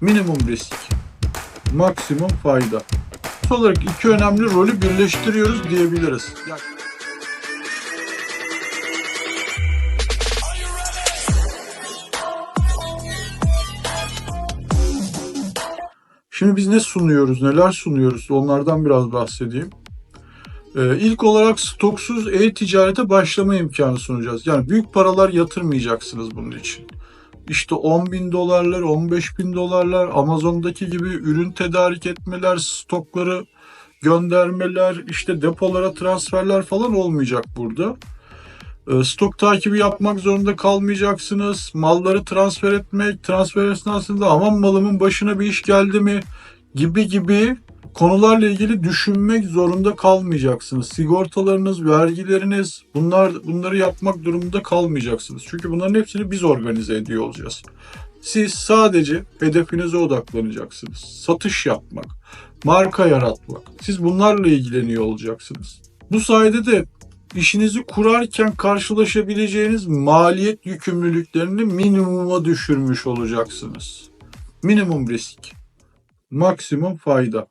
Minimum risk, maksimum fayda. Son olarak iki önemli rolü birleştiriyoruz diyebiliriz. Şimdi biz ne sunuyoruz, neler sunuyoruz onlardan biraz bahsedeyim. Ee, ilk olarak stoksuz e-ticarete başlama imkanı sunacağız. Yani büyük paralar yatırmayacaksınız bunun için. İşte 10 bin dolarlar, 15 bin dolarlar, Amazon'daki gibi ürün tedarik etmeler, stokları göndermeler, işte depolara transferler falan olmayacak burada. Ee, Stok takibi yapmak zorunda kalmayacaksınız. Malları transfer etmek, transfer esnasında aman malımın başına bir iş geldi mi gibi gibi konularla ilgili düşünmek zorunda kalmayacaksınız. Sigortalarınız, vergileriniz bunlar bunları yapmak durumunda kalmayacaksınız. Çünkü bunların hepsini biz organize ediyor olacağız. Siz sadece hedefinize odaklanacaksınız. Satış yapmak, marka yaratmak. Siz bunlarla ilgileniyor olacaksınız. Bu sayede de işinizi kurarken karşılaşabileceğiniz maliyet yükümlülüklerini minimuma düşürmüş olacaksınız. Minimum risk, maksimum fayda.